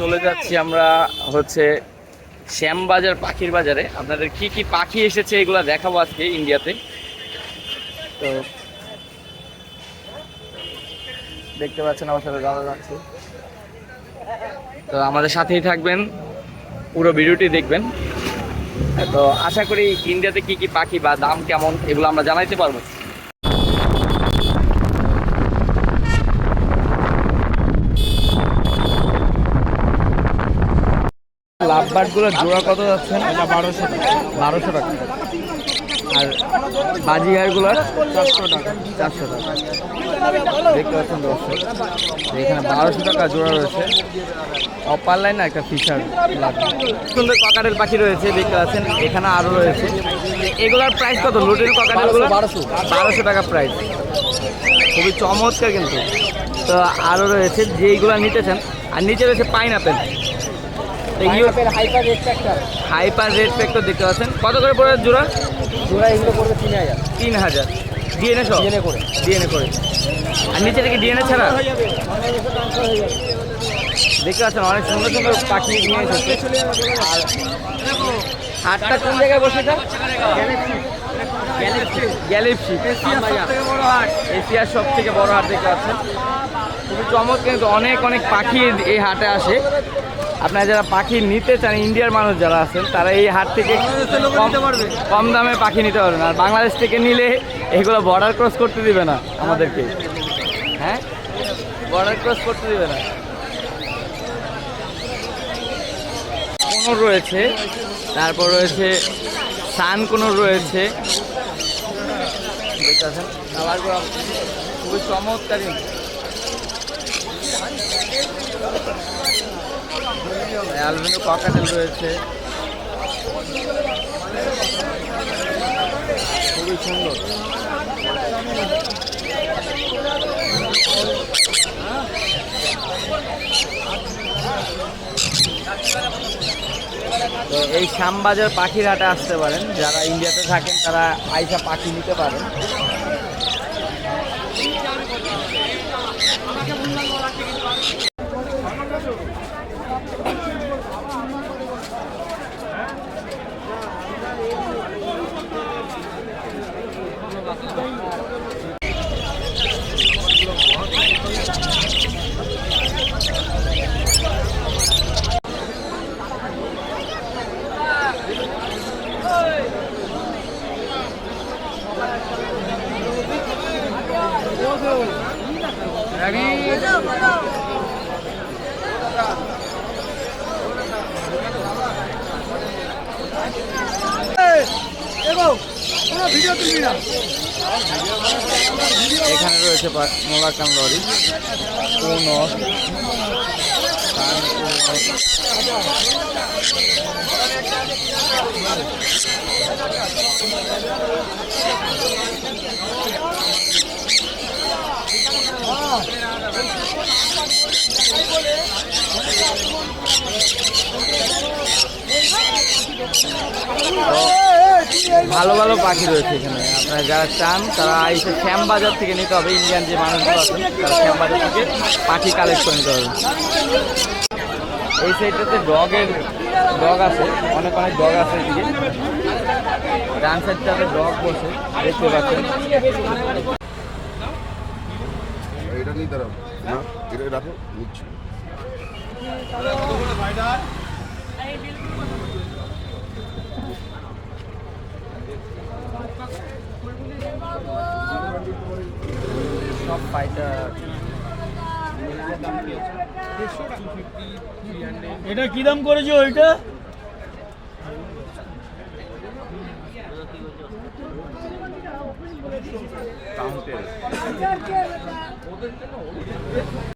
চলে যাচ্ছি আমরা হচ্ছে শ্যামবাজার পাখির বাজারে। আপনাদের কি কি পাখি এসেছে এগুলো দেখাবো আজকে ইন্ডিয়াতে। তো দেখতে পাচ্ছেন আমার সাথে দাদা যাচ্ছে। তো আমাদের সাথেই থাকবেন, পুরো ভিডিওটি দেখবেন। তো আশা করি ইন্ডিয়াতে কি কি পাখি বা দাম কেমন এগুলো আমরা জানাইতে পারব। গুলো জোড়া কত যাচ্ছেন বারোশো টাকা। বারোশো টাকা। আর বাজিগারগুলো চারশো টাকা। চারশো টাকা। দেখতে পাচ্ছেন দর্শক এখানে বারোশো টাকা জোড়া রয়েছে। অপার লাইন একটা ফিশার সুন্দর ককাটেল পাখি রয়েছে দেখতে পাচ্ছেন। এখানে আরও রয়েছে। এগুলোর প্রাইস কত? লুটের ককাটেলগুলো বারোশো। বারোশো টাকা প্রাইস খুবই চমৎকার কিন্তু। তো আরও রয়েছে যেইগুলো নিতে চান আর নিচে রয়েছে pineapple hyper red factor দেখতে পাচ্ছেন। কত করে পড়ে জোড়া? জোড়া এগুলো পড়বে তিন হাজার। তিন হাজার। ডিএনএ সহ? ডিএনএ করে। ডিএনএ করে। আর নিচে থেকে ডিএনএ ছাড়া? দেখতে পাচ্ছেন অনেক সুন্দর সুন্দর পাখি নিয়ে এসেছে। আর হাটটা কোন জায়গায় বসে এটা? গ্যালেক্সি এশিয়ার সব থেকে বড় হাট। দেখতে পাচ্ছেন। খুবই চমৎকার অনেক অনেক পাখি এই হাটে আসে। আপনারা যারা পাখি নিতে চান ইন্ডিয়ার মানুষ যারা আছেন তারা এই হাট থেকে কম দামে পাখি নিতে পারবেন। আর বাংলাদেশ থেকে নিলে এগুলো বর্ডার ক্রস করতে দিবে না আমাদেরকে। হ্যাঁ? বর্ডার ক্রস করতে দিবে না। কোনোর রয়েছে তারপর রয়েছে সান কোনোর রয়েছে। দেখতে পাচ্ছেন? খুবই চমৎকার কিন্তু। অ্যালবিনো ককাটেল রয়েছে। খুবই সুন্দর। তো এই শ্যামবাজার পাখির হাটে আসতে পারেন। যারা ইন্ডিয়াতে থাকেন তারা আইসা পাখি নিতে পারেন। এখানে রয়েছে মোলাকান লরি কোনো ভালো ভালো পাখি রয়েছে এখানে। আপনারা যারা চান তারা এসে শ্যামবাজার থেকে নিতে হবে। ইন্ডিয়ান যে মানুষগুলো আছেন তারা শ্যামবাজার থেকে পাখি কালেক্ট করে নিতে হবে। এই সাইডটাতে ডগের ডগ আছে অনেক অনেক ডগ আছে এদিকে। ডান সাইডটাতে ডগ বসে দেখতে পাচ্ছেন। এটা নিয়ে দাঁড়াও না এটা রাখো নিচ্ছি। ফাইটার এটা কি দাম করেছ ওইটা? কাউন্টের